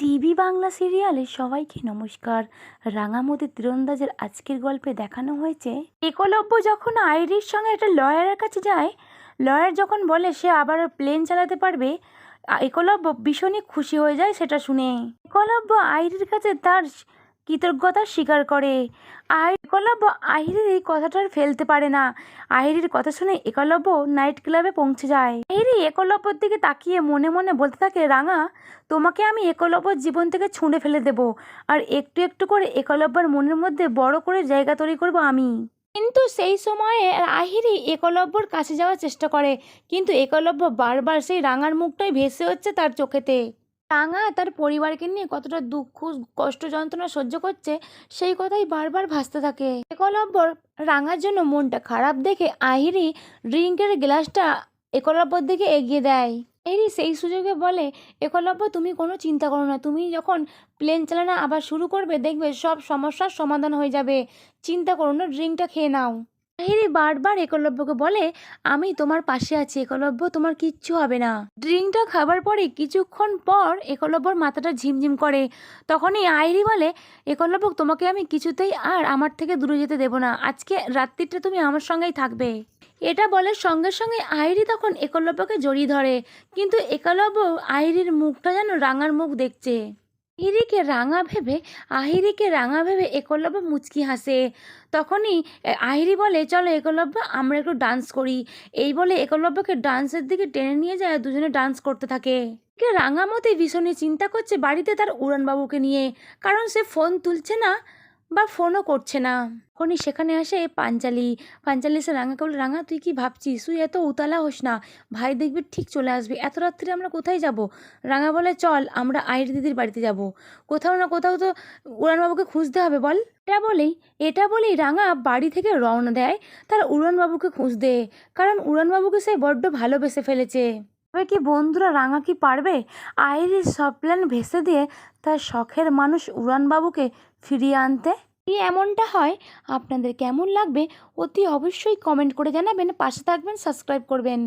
TV Bangla সিরিয়ালে সবাইকে নমস্কার। রাঙামতি তীরন্দাজের আজকের গল্পে দেখানো হয়েছে একলব্য যখন আইরির সঙ্গে একটা লয়ারের কাছে যায়, লয়ার যখন বলে সে আবার প্লেন চালাতে পারবে একলব্য ভীষণই খুশি হয়ে যায় সেটা শুনে। একলব্য আইরির কাছে তার কৃতজ্ঞতা স্বীকার করে। আর একলব্য আহিরির এই কথাটা আর ফেলতে পারে না। আহিরির কথা শুনে একলব্য নাইট ক্লাবে পৌঁছে যায়। আহিরি একলব্যর দিকে তাকিয়ে মনে মনে বলতে থাকে, রাঙা, তোমাকে আমি একলব্যর জীবন থেকে ছুঁড়ে ফেলে দেব। আর একটু একটু করে একলব্যর মনের মধ্যে বড় করে জায়গা তৈরি করব আমি। কিন্তু সেই সময়ে আহিরি একলব্যর কাছে যাওয়ার চেষ্টা করে। কিন্তু একলব্য বারবার সেই রাঙার মুখটাই ভেসে হচ্ছে তার চোখেতে। রাঙা তার পরিবারকে নিয়ে কতটা দুঃখ, কষ্ট, যন্ত্রণা সহ্য করছে, সেই কথাই বারবার ভাসতে থাকে। একলব্যর রাঙার জন্য মনটা খারাপ দেখে আহিরি ড্রিঙ্কের গ্লাসটা একলব্যর দিকে এগিয়ে দেয়। এরই সেই সুযোগে বলে, একলব্য, তুমি কোনো চিন্তা করো না। তুমি যখন প্লেন চালানো আবার শুরু করবে, দেখবে সব সমস্যার সমাধান হয়ে যাবে। চিন্তা করো না, ড্রিঙ্কটা খেয়ে নাও। তাহিরি বারবার একলব্যকে বলে, আমি তোমার পাশে আছি, একলব্য, তোমার কিচ্ছু হবে না। ড্রিঙ্কটা খাবার পরে কিছুক্ষণ পর একলব্যর মাথাটা ঝিমঝিম করে। তখনই আইরি বলে, একলব্য, তোমাকে আমি কিছুতেই আর আমার থেকে দূরে যেতে দেবো না। আজকে রাত্রিটা তুমি আমার সঙ্গেই থাকবে। এটা বলে সঙ্গে সঙ্গে আইরি তখন একলব্যকে জড়িয়ে ধরে। কিন্তু একলব্য আইরির মুখটা যেন রাঙার মুখ দেখছে। আহিরিকে রাঙা ভেবে, আহিরিকে রাঙা ভেবে একলব্য মুচকি হাসে। তখনই আহিরি বলে, চলো একলব্য, আমরা একটু ডান্স করি। এই বলে একলব্যকে ডান্সের দিকে টেনে নিয়ে যায়, দুজনে ডান্স করতে থাকে। রাঙামতি ভীষণই চিন্তা করছে বাড়িতে তার উড়ানবাবুকে নিয়ে। কারণ সে ফোন তুলছে না। বা ফোনও করছে না। তখনই সেখানে আসে পাঞ্চালি পাঞ্চালি এসে রাঙাকে বলে রাঙা, তুই কি ভাবছিস? তুই এত উতালা হোস না। ভাই দেখবি ঠিক চলে আসবি। এত রাত্রে আমরা কোথায় যাব? রাঙা বলে, চল, আমরা আয়ের দিদির বাড়িতে যাব। কোথাও না কোথাও তো উড়ানবাবুকে খুঁজতে হবে, বল। এটা বলেই এটা বলেই রাঙা বাড়ি থেকে রওনা দেয়, তার উড়ানবাবুকে খুঁজতে। কারণ উড়ানবাবুকে সে বড্ড ভালোবেসে ফেলেছে। তবে কি বন্ধুরা রাঙা কি পারবে? আইরির সব প্ল্যান ভেসে দিয়ে তার শখের মানুষ উড়ানবাবুকে ফিরিয়ে আনতে? কি এমনটা হয়, আপনাদের কেমন লাগবে অতি অবশ্যই কমেন্ট করে জানাবেন। পাশে থাকবেন সাবস্ক্রাইব করবেন।